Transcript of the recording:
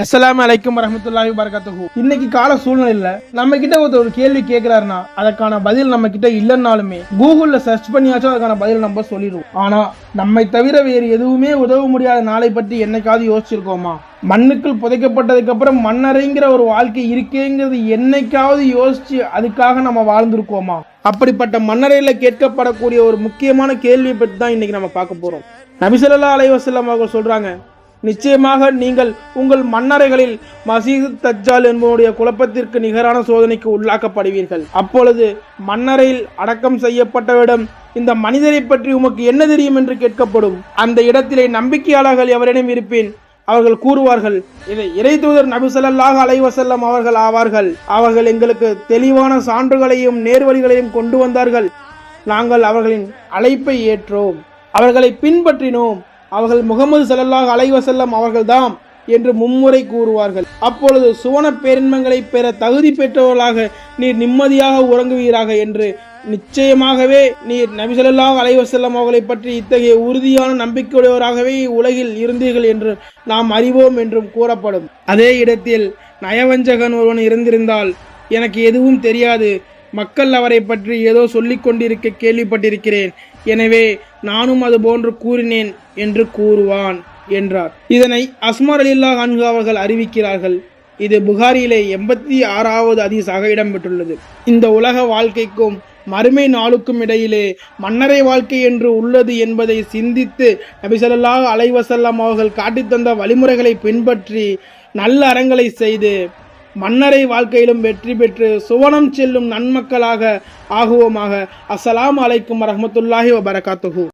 அஸ்லாம் அலைக்கும் வரஹ்மத்துல்லாஹி வபரகாத்துஹு இன்னைக்கு கால சூழ்நிலையில நம்ம கிட்ட ஒருத்தர் ஒரு கேள்வி கேக்குறாருன்னா அதற்கான பதில் நம்ம கிட்ட இல்லைன்னாலுமே கூகுள்ல சர்ச் பண்ணியாச்சும் அதுக்கான பதில் நம்ம சொல்லிடுவோம். ஆனா நம்மை தவிர வேறு எதுவுமே உதவ முடியாத நாளை பற்றி என்னைக்காவது யோசிச்சிருக்கோமா? மண்ணுக்குள் புதைக்கப்பட்டதுக்கு அப்புறம் மண்ணறைங்கிற ஒரு வாழ்க்கை இருக்கேங்கிறது என்னைக்காவது யோசிச்சு அதுக்காக நம்ம வாழ்ந்திருக்கோமா? அப்படிப்பட்ட மண்ணறையில கேட்கப்படக்கூடிய ஒரு முக்கியமான கேள்வியை பற்றி தான் இன்னைக்கு நம்ம பார்க்க போறோம். நபிசல்லா அலைவசல்லம் அவர்கள் சொல்றாங்க நிச்சயமாக நீங்கள் உங்கள் மன்னரைகளில் மசீது தஜ்ஜால் என்பவனுடைய குழப்பத்திற்கு நிகரான சோதனைக்கு உள்ளாக்கப்படுவீர்கள். அப்பொழுது மன்னரையில் அடக்கம் செய்யப்பட்டவிடம் இந்த மனிதரை பற்றி உமக்கு என்ன தெரியும் என்று கேட்கப்படும். அந்த இடத்திலே நம்பிக்கையாளர்கள் எவரிடம் இருப்பேன்? அவர்கள் கூறுவார்கள் இதை இறை தூதர் நபி அலைவசல்லம் அவர்கள் ஆவார்கள். அவர்கள் எங்களுக்கு தெளிவான சான்றுகளையும் நேர்வழிகளையும் கொண்டு வந்தார்கள். நாங்கள் அவர்களின் அழைப்பை ஏற்றோம். அவர்களை பின்பற்றினோம். அவர்கள் முகமது ஸல்லல்லாஹு அலைவசல்லம் அவர்கள்தான் அவர்கள்தாம் என்று மும்முறை கூறுவார்கள். அப்பொழுது சுவன பேரின்மங்களை பெற தகுதி பெற்றவர்களாக நீர் நிம்மதியாக உறங்குவீராக என்று நிச்சயமாகவே நீர் நபிசல்லாஹ் அலைவசல்லம் அவர்களை பற்றி இத்தகைய உறுதியான நம்பிக்கையுடையவராகவே உலகில் இருந்தீர்கள் என்று நாம் அறிவோம் என்றும் கூறப்படும். அதே இடத்தில் நயவஞ்சகன் ஒருவன் இருந்திருந்தால் எனக்கு எதுவும் தெரியாது. மக்கள் அவரை பற்றி ஏதோ சொல்லிக் கொண்டிருக்க கேள்விப்பட்டிருக்கிறேன். எனவே நானும் அது போன்று கூறினேன் என்று கூறுவான் என்றார். இதனை அஸ்மார் அலில்லா கான்கு அவர்கள் அறிவிக்கிறார்கள். இது புகாரியிலே எண்பத்தி ஆறாவது அதிசாக இடம்பெற்றுள்ளது. இந்த உலக வாழ்க்கைக்கும் மறுமை நாளுக்கும் இடையிலே மன்னரை வாழ்க்கை என்று உள்ளது என்பதை சிந்தித்து நபிசல்லாஹ் அலைவசல்லாம் அவர்கள் காட்டித் தந்த வழிமுறைகளை பின்பற்றி நல்ல அறங்களை செய்து மன்னரை வாழ்க்கையிலும் வெற்றி பெற்று சுவனம் செல்லும் நன்மக்களாக ஆகுவோமாக. அஸ்ஸலாம் அலைக்கும் வரஹ்மத்துல்லாஹி வபரகாத்துஹு.